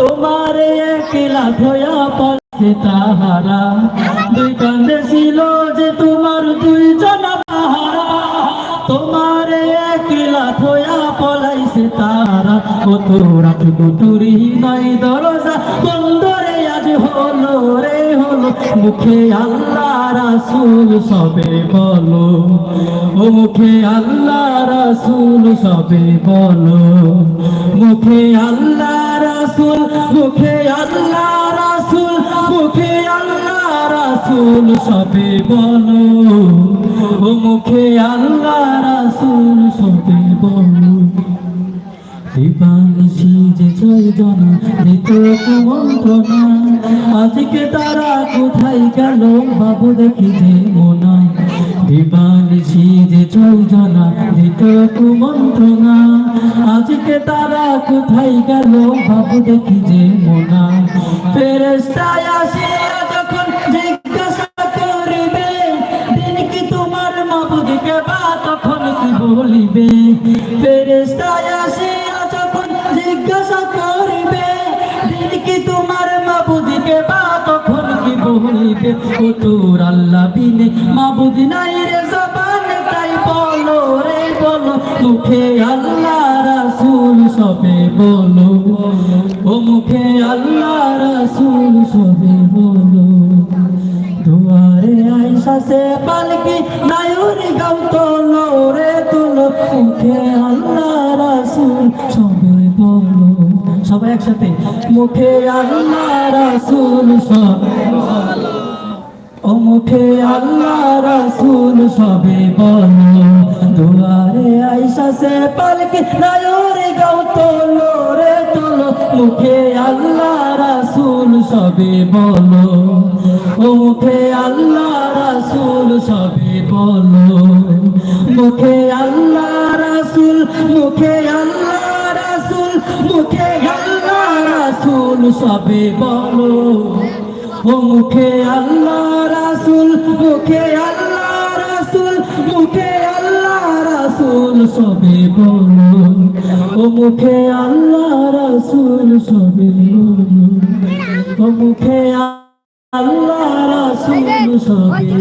তোমার একলা ধোয়া পাশে তাহারা। দুই কান্দে ছিল যে তোমার দুই জনা পাহারা। তোমার একলা ধোয়া পলাইছে তাহারা। কত রাত কুতুরি নাই দরজা বন্ধ রে আজ হলো রে হলো, মুখে আল্লাহ রাসূল সবে বলো। ও মুখে আল্লাহ রাসূল সবে বলো। মুখে আল্লাহ রাসূল, মুখে আল্লাহ রাসূল, মুখে আল্লাহ রাসূল সবে বলো। ও মুখে আল্লাহ রাসূল সবে বলো। দিবানিশি যে জয়জন দিত কুমন্ত্রণা আজকে তারা কোথায় গেল বাবু দেখি যে মোনা দিবানিশি যে জয়জনা দিত কুমন্ত্রণা আজকে তারা কোথায় গেল বাবু দেখি যে মোনা ফেরেস্তায় আসিয়া যখন জিজ্ঞাসা করিবে, দিন কি তোমার মাবুদকে বা তখন কি বলিবে? ফেরেস্তায় আসিয়া জিজ্ঞাসা করিবে, দিন তোমার মাবুদকে বা তখন কি ও তোর আল্লাহ বিনে মাবুদ নাই রে জবান, তাই বলো রে, বলো, মুখে আল্লাহ রাসূল সবে বলো। ও মুখে আল্লাহ রাসূল সবে বলো। দুয়ারে আইসা সে পালকি নায়ুরি গাম তোলো রে তোলো, মুখে আল্লাহ রাসূল সবাই একসাথে। মুখে আল্লাহ রাসূল ও মুখে আল্লাহ রাসূল সবে বলো, দুয়ারে আইসা সে পালকি নায়ুরি গাম তোলো রে তোলো। মুখে আল্লাহ রাসূল সবে বলো, ও মুখে আল্লাহ রাসূল সবে বলো। মুখে আল্লাহ রাসূল, মুখে আল্লাহ রাসূল সবে বলো ও মুখে আল্লাহ রাসূল মুখে আল্লাহ রাসূল মুখে আল্লাহ রাসুল সবে বলো ও মুখে আল্লাহ রাসূল সবে বলো ও মুখে আল্লাহ রাসূল সবে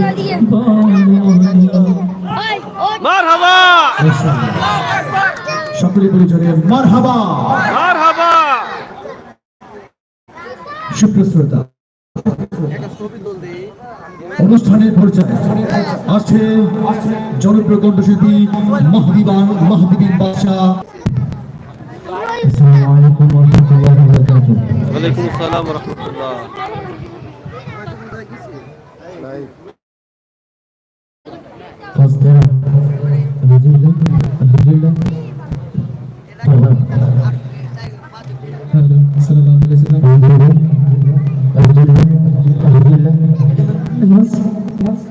বলো। মারহাবা! সকলে পরিচয় মার হাবা সুপ্রশ্রোতা অনুষ্ঠানের পরিচয় আছে জনপ্রিয় কণ্ঠশিল্পী মাহবিবান মাহবিবিন বাদশাহ আসসালামু আলাইকুম ওয়া রাহমাতুল্লাহি ওয়া আলাইকুম আসসালাম ওয়া রাহমাতুল্লাহ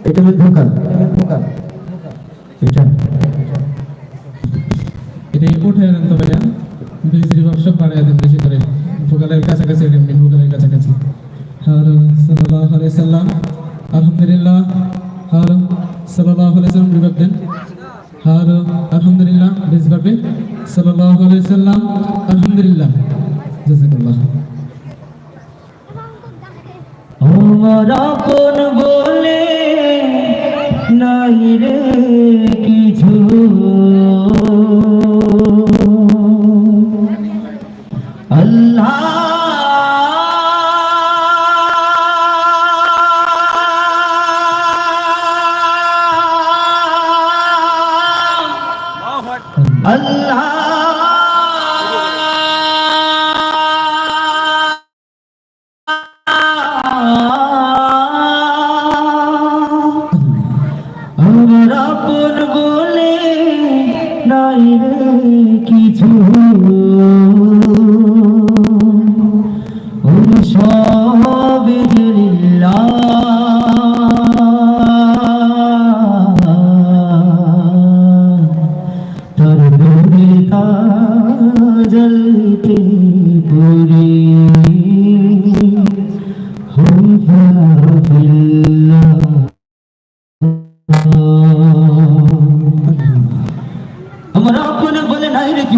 এটা হলো ভোকাল এটা। এটা উঠে দেন তো ভাইয়া। বিজলি বক্স বাড়াই দেন বেশি করে। ভোকালের কাছাকাছি এমনি ভোকালের কাছাকাছি। হ্যালো, সাল্লাল্লাহু আলাইহি সাল্লাম। আলহামদুলিল্লাহ। হ্যালো, সাল্লাল্লাহু আলাইহি সাল্লাম রিভাব দেন। হ্যালো, আলহামদুলিল্লাহ বেশিভাবে সাল্লাল্লাহু আলাইহি সাল্লাম, আলহামদুলিল্লাহ। আমার আপন বলে নাই রে কিছু? কিছু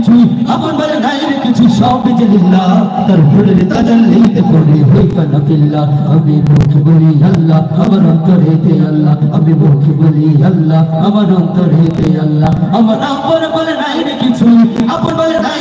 কিছু আমার বলে নাই রে কিছু সব যে লিল্লাহ তার ভুলের তাজাল্লিতে পড়ে হই কানাফিল্লা আমি মুখ বলি, আল্লাহ, আমার অন্তরেতে আল্লাহ। আমি মুখ বলি, আল্লাহ, আমার অন্তরেতে আল্লাহ। আমার আপন বলে নাই কিছু আপন বলে নাই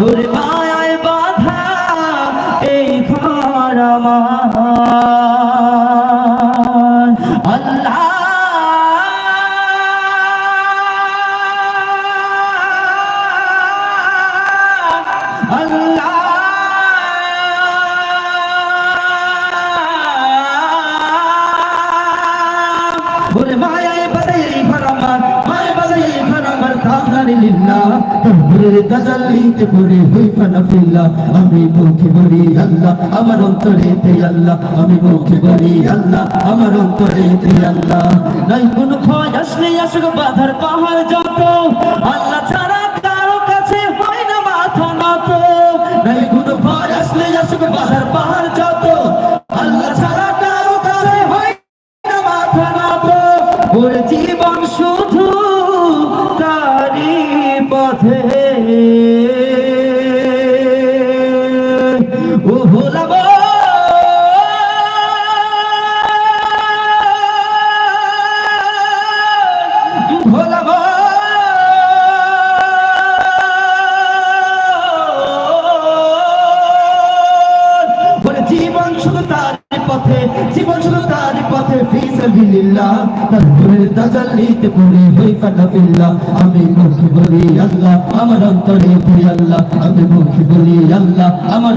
ওরে মায়ায় বাধা এই ঘর আল্লাহ আল্লাহ। লিল্লাহ তহরে তাজাল্লিতে পড়ে হই ফানাফিল্লাহ আমি মুখে বলি, আল্লাহ, আমার অন্তরেতে আল্লাহ। আমি মুখে বলি, আল্লাহ, আমার অন্তরেতে আল্লাহ। নাই কোন বাধার পাহাড় যত। আল্লাহ ছাড়া পথে, জীবন শুধু তার পথে ফিসাবিল্লাহ তার ভুলের তাজাল্লিতে পড়ে হই কাটাবিল্লাহ আমি মুখে বলি আল্লাহ, আমার অন্তরে তুই আল্লাহ, আমি মুখে বলি আল্লাহ, আমার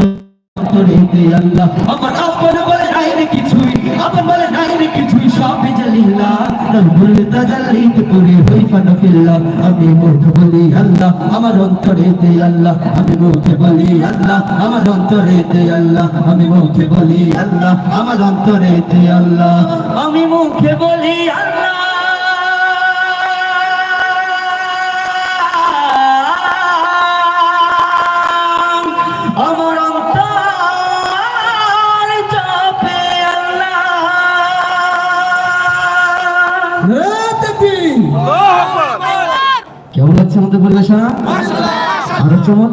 অন্তরে তুই আল্লাহ, আমার আপন বলে নাই কিছুই, আপন বলে নাই কিছুই সব জালিল্লাহ। ভুলের তাজাল্লিতে পড়ে হই ফানাফিল্লাহ আমি মুখ বলি, আল্লাহ, আমার অন্তরে দে আল্লাহ। আমি মুখে বলি, আল্লাহ, আমার অন্তরে দে আল্লাহ। আমি মুখে বলি, আল্লাহ, আমার অন্তরে দে আল্লাহ। আমি মুখে বলি, আল্লাহ পরিবেশনা আরও চমৎকার